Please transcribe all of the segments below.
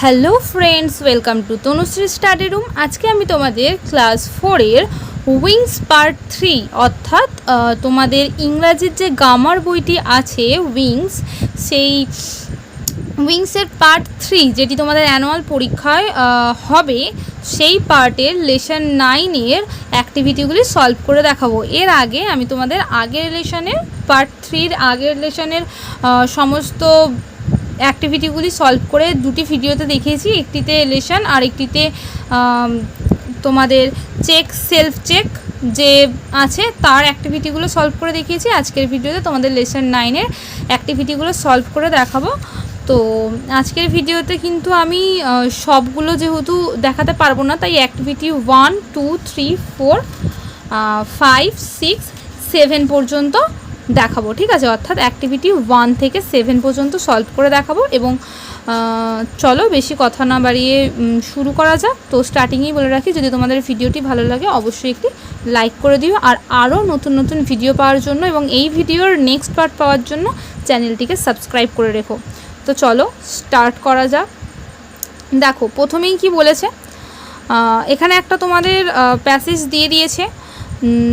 Hello friends welcome to Tanushree study room আজকে আমি তোমাদের ক্লাস ফোরের উইংস পার্ট থ্রি অর্থাৎ তোমাদের ইংরাজির যে গামার বইটি আছে উইংস সেই উইংসের পার্ট থ্রি যেটি তোমাদের অ্যানুয়াল পরীক্ষায় হবে, সেই পার্টের লেসন নাইনের অ্যাক্টিভিটিগুলি সলভ করে দেখাবো। এর আগে আমি তোমাদের আগের লেসনের পার্ট থ্রির আগের লেসনের সমস্ত অ্যাক্টিভিটিগুলি সলভ করে দুটি ভিডিওতে দেখিয়েছি। একটিতে লেসন আর একটিতে তোমাদের চেক সেলফ চেক যে আছে তার অ্যাক্টিভিটিগুলো সলভ করে দেখিয়েছি। আজকের ভিডিওতে তোমাদের লেসন নাইনের অ্যাক্টিভিটিগুলো সলভ করে দেখাবো। তো আজকের ভিডিওতে কিন্তু আমি সবগুলো যেহেতু দেখাতে পারব না, তাই activity one two three four five six seven পর্যন্ত দেখাবো, ঠিক আছে? অর্থাৎ অ্যাক্টিভিটি ওয়ান থেকে সেভেন পর্যন্ত সলভ করে দেখাবো এবং চলো বেশি কথা না বাড়িয়ে শুরু করা যাক। তো স্টার্টিংয়েই বলে রাখি, যদি তোমাদের ভিডিওটি ভালো লাগে অবশ্যই একটি লাইক করে দিও। আর আরও নতুন নতুন ভিডিও পাওয়ার জন্য এবং এই ভিডিওর নেক্সট পার্ট পাওয়ার জন্য চ্যানেলটিকে সাবস্ক্রাইব করে রেখো। তো চলো স্টার্ট করা যাক। দেখো, প্রথমেই কি বলেছে? এখানে একটা তোমাদের প্যাসেজ দিয়ে দিয়েছে।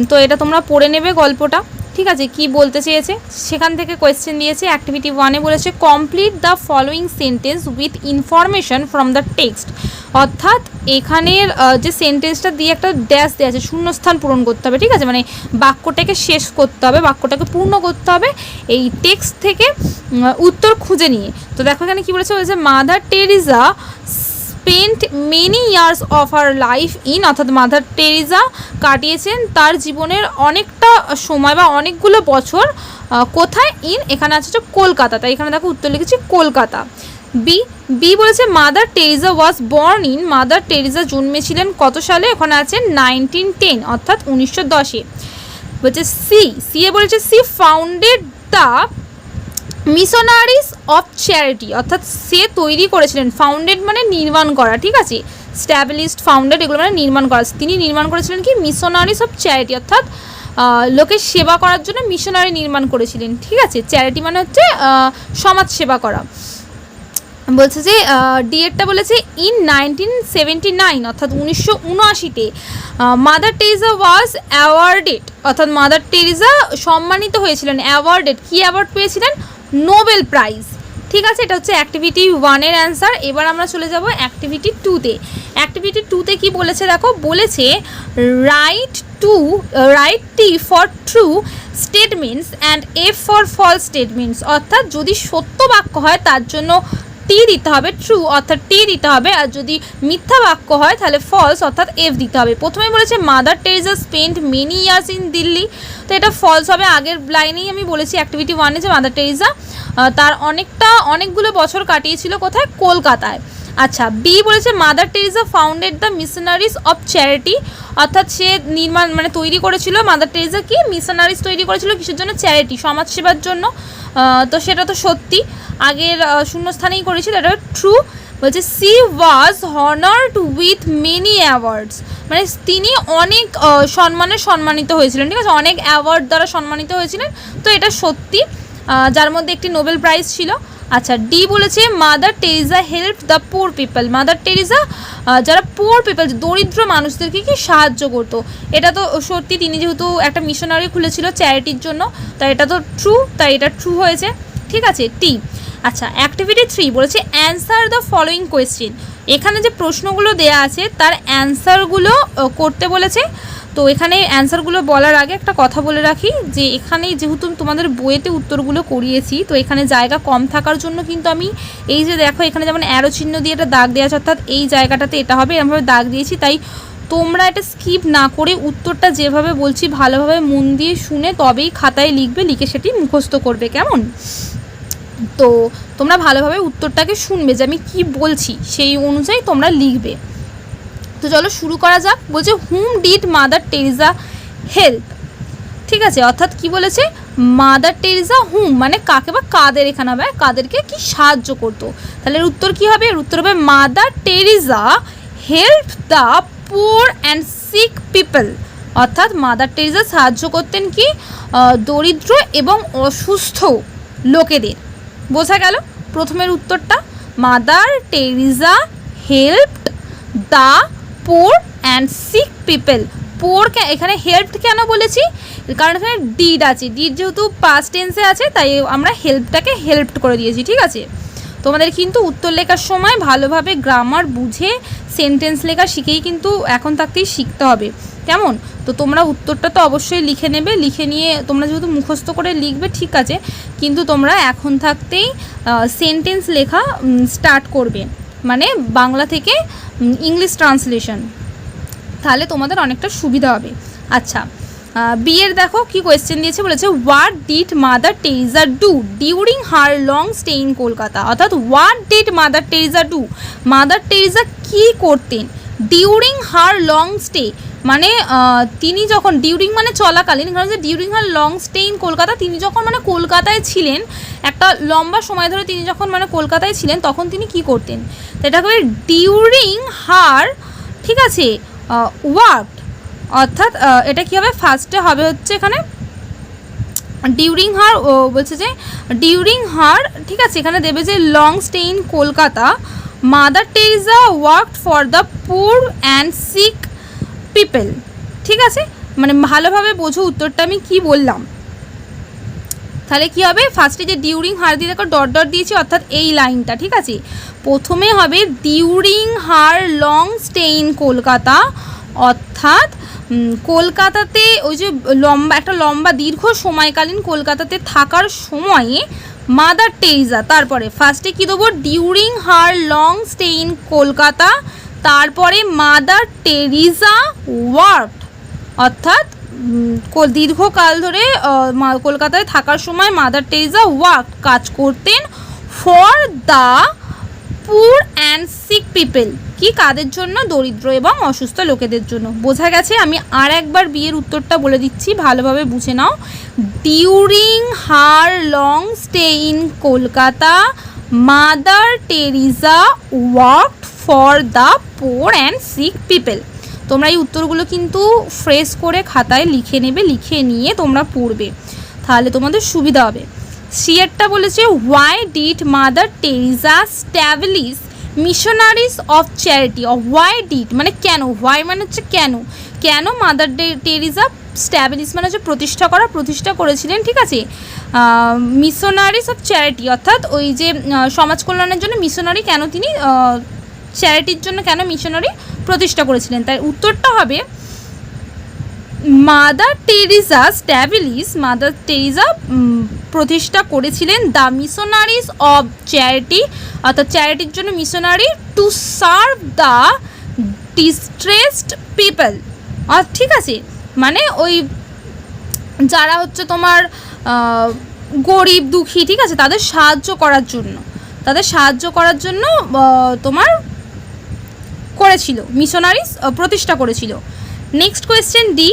তো এটা তোমরা পড়ে নেবে গল্পটা। ঠিক আছে, কি বলতে চেয়েছে? সেখান থেকে কোয়েশ্চেন দিয়েছে অ্যাক্টিভিটি ওয়ানে বলেছে complete the following sentence with information from the text অর্থাৎ এখানের যে সেন্টেন্সটা দিয়ে একটা ড্যাশ দেওয়া আছে, শূন্যস্থান পূরণ করতে হবে, ঠিক আছে? মানে বাক্যটাকে শেষ করতে হবে, বাক্যটাকে পূর্ণ করতে হবে, এই টেক্সট থেকে উত্তর খুঁজে নিয়ে। তো দেখো এখানে কী বলেছে? বলেছে mother Teresa spent many years of her life in অর্থাৎ মাদার টেরিজা কাটিয়েছেন তার জীবনের অনেকটা সময় বা অনেকগুলো বছর কোথায়? ইন এখানে আছে হচ্ছে কলকাতা। তাই এখানে দেখো উত্তর লিখেছি কলকাতা। বি বি বলেছে mother Teresa was born in mother Teresa জন্মেছিলেন কত সালে? এখানে আছে নাইনটিন টেন অর্থাৎ উনিশশো দশে। বলছে সি সি এ বলেছে she founded the missionaries of charity, অর্থাৎ সে তৈরি করেছিলেন ফাউন্ডেড মানে নির্মাণ করা, ঠিক আছে? স্ট্যাবলিশড ফাউন্ডেড এগুলো মানে নির্মাণ করা। তিনি নির্মাণ করেছিলেন কি? মিশনারিস অফ চ্যারিটি, অর্থাৎ লোকের সেবা করার জন্য মিশনারি নির্মাণ করেছিলেন, ঠিক আছে? চ্যারিটি মানে হচ্ছে সমাজ সেবা করা। বলছে যে ডিএডটা বলেছে ইন নাইনটিন সেভেন্টি নাইন অর্থাৎ উনিশশো উনআশিতে মাদার টেরিজা ওয়াজ অ্যাওয়ার্ডেড, অর্থাৎ মাদার টেরিজা সম্মানিত হয়েছিলেন, অ্যাওয়ার্ডেড। কী অ্যাওয়ার্ড পেয়েছিলেন? Nobel prize. ঠিক আছে? এটা হচ্ছে অ্যাক্টিভিটি ওয়ানের অ্যান্সার এবার আমরা চলে যাব অ্যাক্টিভিটি টুতে অ্যাক্টিভিটি টুতে কি বলেছে দেখো? বলেছে write to write T for true statements and F for false statements অর্থাৎ যদি সত্য বাক্য হয়, তার জন্য টি দিতে হবে ট্রু অর্থাৎ টি দিতে হবে। আর যদি মিথ্যা বাক্য হয়, তাহলে ফলস অর্থাৎ এফ দিতে হবে। প্রথমে বলেছে mother Teresa spend many years in Delhi তো এটা ফলস হবে। আগের লাইনেই আমি বলেছি অ্যাক্টিভিটি ওয়ানে যে মাদার টেরিজা তার অনেকটা, অনেকগুলো বছর কাটিয়েছিল কোথায়? কলকাতায়। আচ্ছা বি বলেছে mother Teresa founded the missionaries of charity অর্থাৎ সে নির্মাণ মানে তৈরি করেছিল মাদার টেরিজা কি মিশনারিজ তৈরি করেছিল কিসের জন্য? চ্যারিটি সমাজসেবার জন্য। তো সেটা তো সত্যি। আগের শূন্যস্থানেই করেছিল। এটা ট্রু বলছে she was honoured with many awards মানে তিনি অনেক সম্মানে সম্মানিত হয়েছিলেন, ঠিক আছে? অনেক অ্যাওয়ার্ড দ্বারা সম্মানিত হয়েছিলেন। তো এটা সত্যি। যার মধ্যে একটি নোবেল প্রাইজ ছিল। আচ্ছা ডি বলেছে mother Teresa help the poor people mother Teresa যারা পুর পিপল দরিদ্র মানুষদেরকে কি সাহায্য করতো? এটা তো সত্যি, তিনি যেহেতু একটা মিশনারি খুলেছিল চ্যারিটির জন্য, তাই এটা তো ট্রু তাই এটা ট্রু হয়েছে। ঠিক আছে টি আচ্ছা অ্যাক্টিভিটি থ্রি বলেছে অ্যান্সার দ্য ফলোয়িং কোয়েশ্চেন এখানে যে প্রশ্নগুলো দেয়া আছে, তার অ্যান্সারগুলো করতে বলেছে তো এখানে অ্যান্সারগুলো বলার আগে একটা কথা বলে রাখি যে এখানে যেহেতু তোমাদের বইয়েতে উত্তরগুলো করিয়েছি, তো এখানে জায়গা কম থাকার জন্য কিন্তু আমি এই যে দেখো এখানে যেমন অ্যারো চিহ্ন দিয়ে একটা দাগ দেওয়া আছে, অর্থাৎ এই জায়গাটাতে এটা হবে এরমভাবে দাগ দিয়েছি, তাই তোমরা এটা স্কিপ না করে উত্তরটা যেভাবে বলছি ভালোভাবে মন দিয়ে শুনে তবেই খাতায় লিখবে, লিখে সেটি মুখস্থ করবে, কেমন? তো তোমরা ভালোভাবে উত্তরটাকে শুনবে যে আমি কি বলছি, সেই অনুযায়ী তোমরা লিখবে। তো চলো শুরু করা যাক। বলছে whom did mother Teresa help ঠিক আছে, অর্থাৎ কি বলেছে? মাদার টেরিজা হুম মানে কাকে বা কাদের এখানে হবে? কাদেরকে কি সাহায্য করতো? তাহলে উত্তর কি হবে? এর উত্তর হবে mother Teresa help the poor and sick people অর্থাৎ মাদার টেরিজা সাহায্য করতেন কি? দরিদ্র এবং অসুস্থ লোকেদের। বোঝা গেল প্রথমের উত্তরটা? Mother Teresa helped the poor and sick people poor এখানে হেল্প কেন বলেছি? কারণ এখানে ডিড আছে। ডিড যেহেতু পাস্ট টেন্সে আছে, তাই আমরা হেল্পটাকে হেল্প করে দিয়েছি, ঠিক আছে? তোমাদের কিন্তু উত্তর লেখার সময় ভালোভাবে গ্রামার বুঝে সেন্টেন্স লেখা শিখেই কিন্তু এখন থাকতেই শিখতে হবে। কেমন? তো তোমরা উত্তরটা তো অবশ্যই লিখে নেবে। লিখে নিয়ে তোমরা যেহেতু মুখস্থ করে লিখবে, ঠিক আছে? কিন্তু তোমরা এখন থাকতেই সেন্টেন্স লেখা স্টার্ট করবে। মানে বাংলা থেকে ইংলিশ ট্রান্সলেশন তাহলে তোমাদের অনেকটা সুবিধা হবে। আচ্ছা বিয়ের দেখো কি কোয়েশ্চেন দিয়েছে বলেছে what did mother Teresa do during her long stay in Kolkata অর্থাৎ what did mother Teresa do mother Teresa কি করতেন? ডিউরিং হার লং স্টে মানে তিনি যখন ডিউরিং মানে চলাকালীন, কারণ যে during her long stay in Kolkata, তিনি যখন মানে কলকাতায় ছিলেন, একটা লম্বা সময় ধরে তিনি যখন মানে কলকাতায় ছিলেন, তখন তিনি কি করতেন? এটা হবে ডিউরিং হার ঠিক আছে ওয়ার্ক অর্থাৎ এটা কি হবে ফার্স্টে হবে হচ্ছে এখানে? ডিউরিং হার বলছে যে ডিউরিং হার ঠিক আছে, এখানে দেবে যে long stay in Kolkata mother Teresa work for the poor and sick people. ঠিক আছে? মানে ভালোভাবে বোঝো উত্তরটা, আমি কি বললাম। তাহলে কি হবে? ফার্স্টে যে ডিউরিং হার দিয়ে দেখো ডট ডট দিয়েছি, অর্থাৎ এই লাইনটা ঠিক আছে? প্রথমে হবে during her long stay in Kolkata, অর্থাৎ কলকাতাতে ওই যে লম্বা, একটা লম্বা দীর্ঘ সময়কালীন কলকাতাতে থাকার সময়ে মাদার টেরিজা তারপরে ফার্স্টে কি দেবো? During her long stay in Kolkata, তারপরে মাদার টেরিজা ওয়ার্ক। অর্থাৎ দীর্ঘকাল ধরে কলকাতায় থাকার সময় মাদার টেরিজা ওয়ার্ক কাজ করতেন for the poor and sick people কি কাদের জন্য? দরিদ্র এবং অসুস্থ লোকেদের জন্য। বোঝা গেছে, আমি আর একবার বিয়ের উত্তরটা বলে দিচ্ছি, ভালোভাবে বুঝে নাও। During her long stay in Kolkata mother Teresa work for the poor and sick people তোমরা এই উত্তরগুলো কিন্তু ফ্রেশ করে খাতায় লিখে নেবে, লিখে নিয়ে তোমরা পড়বে। তাহলে তোমাদের সুবিধা হবে। সিয়ারটা বলেছে why did mother Teresa establish missionaries of charity of why did মানে কেন হোয়াই মানে হচ্ছে কেন? কেন মাদার ডে টেরিজা স্ট্যাবলিশ মানে হচ্ছে প্রতিষ্ঠা করা, প্রতিষ্ঠা করেছিলেন, ঠিক আছে? মিশনারিজ অফ চ্যারিটি অর্থাৎ ওই যে সমাজ কল্যাণের জন্য মিশনারি কেন তিনি চ্যারিটির জন্য কেন মিশনারি প্রতিষ্ঠা করেছিলেন? তাই উত্তরটা হবে Mother Teresa establish Mother Teresa প্রতিষ্ঠা করেছিলেন দ্য মিশনারিজ অফ চ্যারিটি অর্থাৎ চ্যারিটির জন্য missionary to serve the distressed people. ঠিক আছে মানে ওই যারা হচ্ছে তোমার গরিব, দুঃখী, ঠিক আছে, তাদের সাহায্য করার জন্য, তাদের সাহায্য করার জন্য তোমার করেছিল, মিশনারিজ প্রতিষ্ঠা করেছিল। নেক্সট কোয়েশ্চেন ডি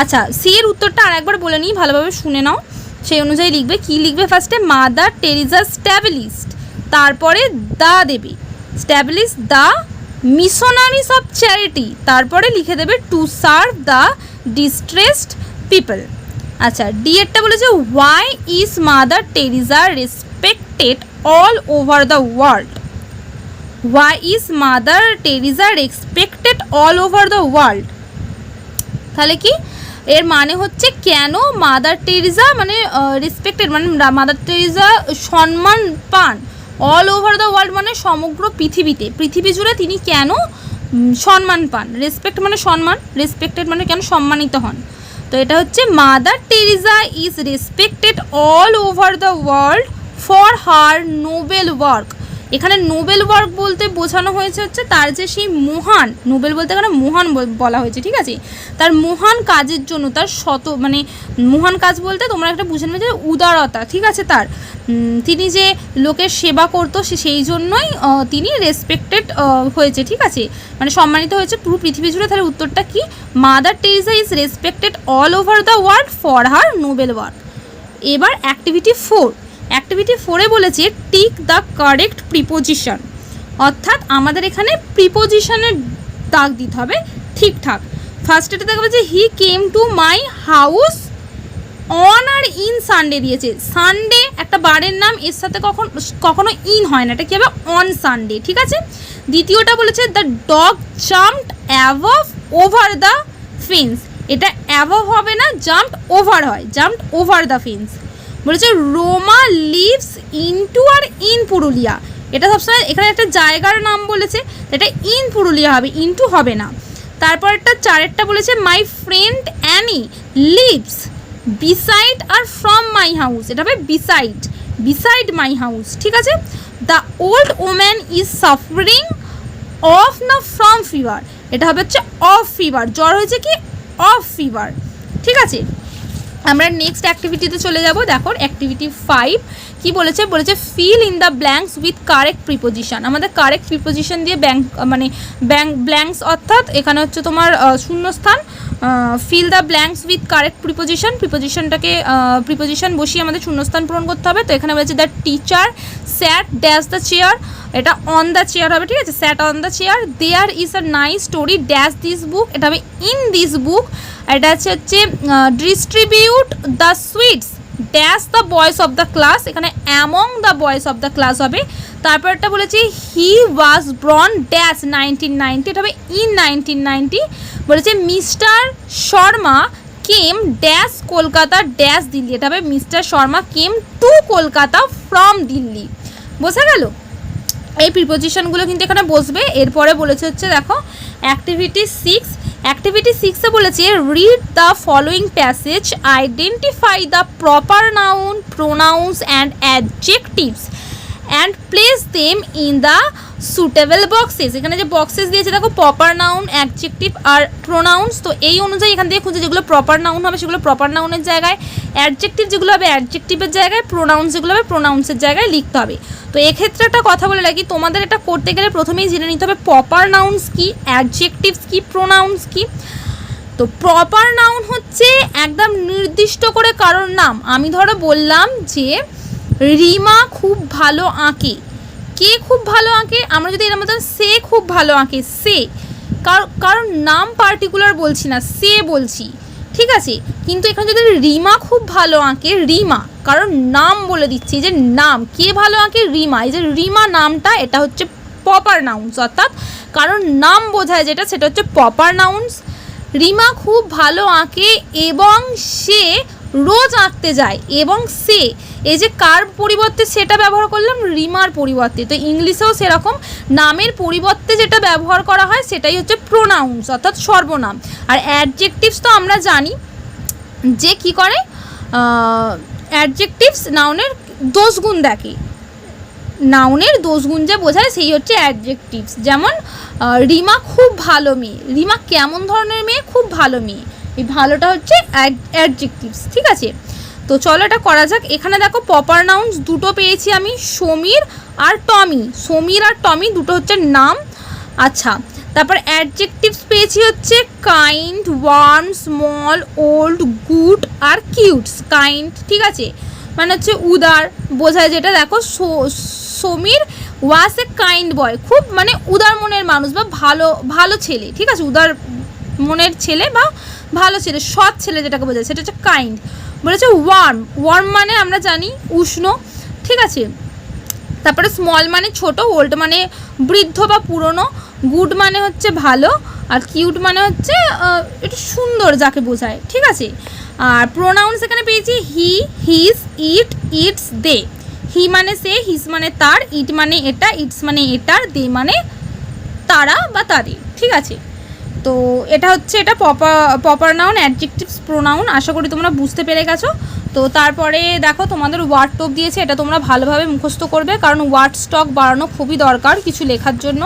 আচ্ছা সি এর উত্তরটা আর একবার বলে নিই, ভালোভাবে শুনে নাও। সেই অনুযায়ী লিখবে, কি লিখবে ফার্স্টে মাদার টেরিজা স্ট্যাবলিস্ট তারপরে দা দেবে। Establish the missionaries of charity তারপরে লিখে দেবে to serve the distressed people আচ্ছা ডি এরটা বলেছে why is Mother Teresa respected all over the world why is Mother Teresa respected all over the world তাহলে কি? এর মানে হচ্ছে কেন মাদার টেরিজা মানে রেসপেক্টেড মানে মাদার টেরিজা সম্মান পান অল ওভার দ্য ওয়ার্ল্ড মানে সমগ্র পৃথিবীতে। পৃথিবী জুড়ে তিনি কেন সম্মান পান? রেসপেক্ট মানে সম্মান রেসপেক্টেড মানে কেন সম্মানিত হন? তো এটা হচ্ছে mother Teresa is respected all over the world for her noble work এখানে নোবেল ওয়ার্ক বলতে বোঝানো হয়েছে হচ্ছে তার যে সেই মহান, নোবেল বলতে এখানে মহান বল- হয়েছে, ঠিক আছে? তার মহান কাজের জন্য, তার শত মানে মহান কাজ বলতে তোমরা একটা বুঝে নেবে যে উদারতা, ঠিক আছে তার? তিনি যে লোকের সেবা করতো সেই জন্যই তিনি রেসপেক্টেড হয়েছে, ঠিক আছে? মানে সম্মানিত হয়েছে পুরো পৃথিবী জুড়ে। তাহলে উত্তরটা কি? Mother Teresa is respected all over the world for her noble work এবার অ্যাক্টিভিটি ফোর অ্যাক্টিভিটি ফোরে বলেছে টিক দ্য কারেক্ট প্রিপোজিশন অর্থাৎ আমাদের এখানে প্রিপোজিশনের দাগ দিতে হবে ঠিকঠাক। ফার্স্ট এটা দেখবে যে he came to my house on or in Sunday দিয়েছে। সানডে একটা বারের নাম, এর সাথে কখন কখনো ইন হয় না, এটা কী হবে? অন সানডে ঠিক আছে? দ্বিতীয়টা বলেছে the dog jumped অ্যাভভ over the fence এটা অ্যাভভ হবে না জাম্পড ওভার হয় জাম্পড ওভার দ্য ফেন্স বলেছে Roma lives into or in Purulia. এটা সবসময় এখানে একটা জায়গার নাম বলেছে এটা ইন পুরুলিয়া হবে, ইনটু হবে না। তারপর একটা চারেরটা বলেছে my friend Annie lives beside or from my house এটা হবে বিসাইড বিসাইড মাই হাউস ঠিক আছে? The old woman is suffering of না ফ্রম ফিভার এটা হবে হচ্ছে অফ ফিভার জ্বর হয়েছে কি? অফ ফিভার ঠিক আছে? আমরা নেক্সট অ্যাক্টিভিটিতে চলে যাব। দেখো অ্যাক্টিভিটি ফাইভ কি বলেছে? বলেছে fill in the blanks with correct preposition আমাদের কারেক্ট প্রিপোজিশন দিয়ে ব্যাঙ্ক মানে ব্যাঙ্ক ব্ল্যাঙ্কস অর্থাৎ এখানে হচ্ছে তোমার শূন্যস্থান fill the blanks with correct preposition প্রিপোজিশনটাকে preposition বসিয়ে আমাদের শূন্যস্থান পূরণ করতে হবে। তো এখানে বলেছে the teacher sat dash the chair এটা অন দ্য চেয়ার হবে, ঠিক আছে? Sat on the chair there is a nice story dash this book এটা হবে ইন দিস বুক এটা হচ্ছে হচ্ছে distribute the sweets dash the boys of the class এখানে among the boys of the class হবে। তারপর তারপরটা বলেছি he was born dash nineteen ninety এটা হবে ইন নাইনটিন নাইনটি বলেছে mister Sharma came dash Kolkata dash Delhi. এটা হবে mister Sharma came to Kolkata from Delhi. বোঝা গেল? এই প্রিপোজিশনগুলো কিন্তু এখানে বসবে। এরপরে বলেছে হচ্ছে, দেখো অ্যাক্টিভিটি সিক্স অ্যাক্টিভিটি সিক্সে বলেছে read the following passage identify the proper noun pronouns and adjectives and place them in the suitable boxes এখানে যে বক্সেস দিয়েছে, দেখো প্রপার নাউন অ্যাডজেক্টিভ আর প্রোনাউন্স তো এই অনুযায়ী এখান থেকে খুঁজে যেগুলো প্রপার নাউন হবে, সেগুলো প্রপার নাউনের জায়গায় অ্যাডজেক্টিভ যেগুলো হবে অ্যাডজেক্টিভের জায়গায় প্রোনাউন্স যেগুলো হবে প্রোনাউন্সের জায়গায় লিখতে হবে। তো এক্ষেত্রে একটা কথা বলে রাখি, তোমাদের এটা করতে গেলে প্রথমেই জেনে নিতে হবে প্রপার নাউন্স কি অ্যাডজেক্টিভস কি প্রোনাউন্স কি। তো প্রপার নাউন হচ্ছে একদম নির্দিষ্ট করে কারোর নাম। আমি ধরো বললাম যে রিমা খুব ভালো আঁকে। কে খুব ভালো আঁকে? আমরা যদি এর মতন সে খুব ভালো আঁকে, সে। কার কারণ নাম পার্টিকুলার বলছি না, সে বলছি। ঠিক আছে? কিন্তু এখানে যদি রিমা খুব ভালো আঁকে, রিমা, কারণ নাম বলে দিচ্ছি যে নাম, কে ভালো আঁকে? রিমা। এই যে রিমা নামটা, এটা হচ্ছে প্রপার নাউন্স অর্থাৎ কারণ নাম বোঝায় যেটা, সেটা হচ্ছে প্রপার নাউন্স রিমা খুব ভালো আঁকে এবং সে রোজ আঁকতে যায় এবং সে, এই যে কার পরিবর্তে সেটা ব্যবহার করলাম, রিমার পরিবর্তে। তো ইংলিশেও সেরকম নামের পরিবর্তে যেটা ব্যবহার করা হয়, সেটাই হচ্ছে প্রোনাউন্স অর্থাৎ সর্বনাম। আর অ্যাডজেক্টিভস তো আমরা জানি যে কি করে? অ্যাডজেক্টিভস নাউনের দোষগুণ দেখে। নাউনের দোষগুণ যে বোঝায়, সেই হচ্ছে অ্যাডজেক্টিভস যেমন রিমা খুব ভালো মেয়ে। রিমা কেমন ধরনের মেয়ে? খুব ভালো মেয়ে। এই ভালোটা হচ্ছে অ্যাডজেক্টিভস ঠিক আছে? তো চলো এটা করা যাক। এখানে দেখো প্রপার নাউন্স দুটো পেয়েছি আমি, সমীর আর টমি। সমীর আর টমি দুটো হচ্ছে নাম। আচ্ছা তারপর অ্যাডজেক্টিভস পেয়েছি হচ্ছে kind warm small old good আর কিউটস কাইন্ড ঠিক আছে? মানে হচ্ছে উদার, বোঝায় যেটা। দেখো সমীর ওয়াস এ কাইন্ড বয় খুব মানে উদার মনের মানুষ বা ভালো ভালো ছেলে, ঠিক আছে? উদার মনের ছেলে বা ভালো ছেলে, সৎ ছেলে যেটাকে বোঝায়, সেটা হচ্ছে কাইন্ড বলেছে ওয়ার্ম ওয়ার্ম মানে আমরা জানি উষ্ণ, ঠিক আছে? তারপরে স্মল মানে ছোট ওল্ড মানে বৃদ্ধ বা পুরনো গুড মানে হচ্ছে ভালো, আর কিউট মানে হচ্ছে একটু সুন্দর যাকে বোঝায়, ঠিক আছে? আর প্রোনাউন্স এখানে পেয়েছি he his it its they he মানে সে হিস মানে তার ইট মানে এটা ইটস মানে এটার দে মানে তারা বা তাদের, ঠিক আছে? তো এটা হচ্ছে, এটা proper proper noun adjectives pronoun আশা করি তোমরা বুঝতে পেরে গেছো। তো তারপরে দেখো, তোমাদের ওয়ার্ড টপ দিয়েছে, এটা তোমরা ভালোভাবে মুখস্থ করবে, কারণ ওয়ার্ড স্টক বাড়ানো খুবই দরকার কিছু লেখার জন্য।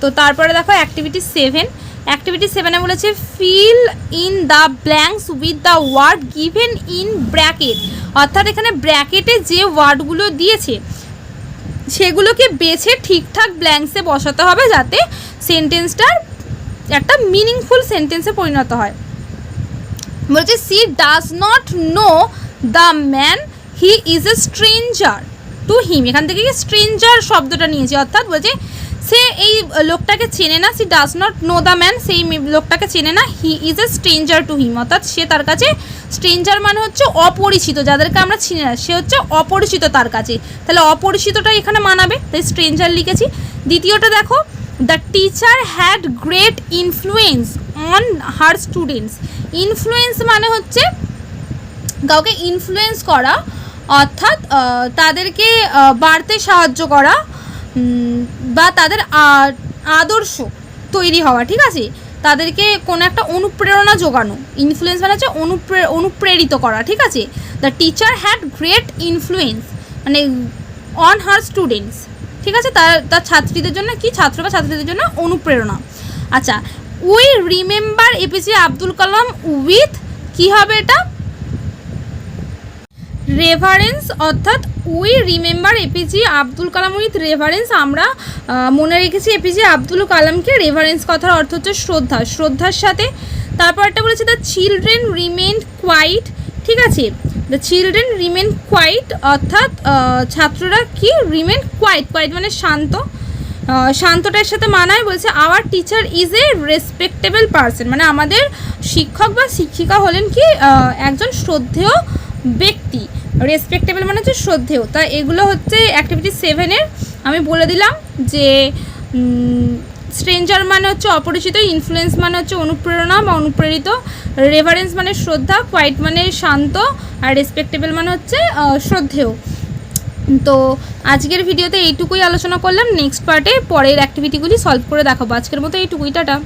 তো তারপরে দেখো অ্যাক্টিভিটি সেভেন অ্যাক্টিভিটি সেভেনে বলেছে fill in the blanks with the word given in bracket অর্থাৎ এখানে ব্র্যাকেটে যে ওয়ার্ডগুলো দিয়েছে, সেগুলোকে বেছে ঠিকঠাক ব্ল্যাঙ্কসে বসাতে হবে, যাতে সেন্টেন্সটার একটা মিনিংফুল সেন্টেন্সে পরিণত হয়। বলছে she does not know the man he is a stranger to him এখান থেকে স্ট্রেঞ্জার শব্দটা নিয়েছি। অর্থাৎ বলছে, সে এই লোকটাকে চেনে না। She does not know the man সেই লোকটাকে চেনে না। He is a stranger to him অর্থাৎ সে তার কাছে স্ট্রেঞ্জার মানে হচ্ছে অপরিচিত। যাদেরকে আমরা চিনি না, সে হচ্ছে অপরিচিত তার কাছে। তাহলে অপরিচিতটা এখানে মানাবে। তাই স্ট্রেঞ্জার লিখেছি। দ্বিতীয়টা দেখো the teacher had great influence on her students influence মানে হচ্ছে কাউকে ইনফ্লুয়েন্স করা, অর্থাৎ তাদেরকে বাড়তে সাহায্য করা বা তাদের আদর্শ তৈরি হওয়া, ঠিক আছে? তাদেরকে কোনো একটা অনুপ্রেরণা জোগানো ইনফ্লুয়েন্স মানে হচ্ছে অনুপ্রে, অনুপ্রেরিত করা, ঠিক আছে? The teacher had great influence মানে অন হার স্টুডেন্টস ঠিক আছে? তার তার ছাত্রীদের জন্য কি? ছাত্র বা ছাত্রীদের জন্য অনুপ্রেরণা। আচ্ছা we remember APJ Abdul Kalam with কী হবে এটা? রেভারেন্স অর্থাৎ we remember APJ Abdul Kalam with reverence আমরা মনে রেখেছি এপিজে আব্দুল কালামকে রেভারেন্স কথার অর্থ হচ্ছে শ্রদ্ধা। শ্রদ্ধার সাথে, তারপর একটা বলেছে দ্য চিলড্রেন রিমেন্ড কোয়াইট ঠিক আছে? দ্য চিলড্রেন রিমেন কোয়াইট অর্থাৎ ছাত্ররা কি? রিমেন কোয়াইট কোয়াইট মানে শান্ত। শান্তটার সাথে মানায় বলছে our teacher is a respectable person মানে আমাদের শিক্ষক বা শিক্ষিকা হলেন কি? একজন শ্রদ্ধেয় ব্যক্তি। রেসপেক্টেবল মানে হচ্ছে শ্রদ্ধেয়। তা এগুলো হচ্ছে অ্যাক্টিভিটি সেভেনের আমি বলে দিলাম যে স্ট্রেঞ্জার মানে হচ্ছে অপরিচিত ইনফ্লুয়েন্স মানে হচ্ছে অনুপ্রেরণা বা অনুপ্রেরিত রেভারেন্স মানে শ্রদ্ধা কোয়াইট মানে শান্ত আর রেসপেক্টেবল মানে হচ্ছে শ্রদ্ধেয়। তো আজকের ভিডিওতে এইটুকুই আলোচনা করলাম। নেক্সট পার্টে পরের অ্যাক্টিভিটিগুলি সলভ করে দেখাবো। আজকের মতো এইটুকুই, টাটা।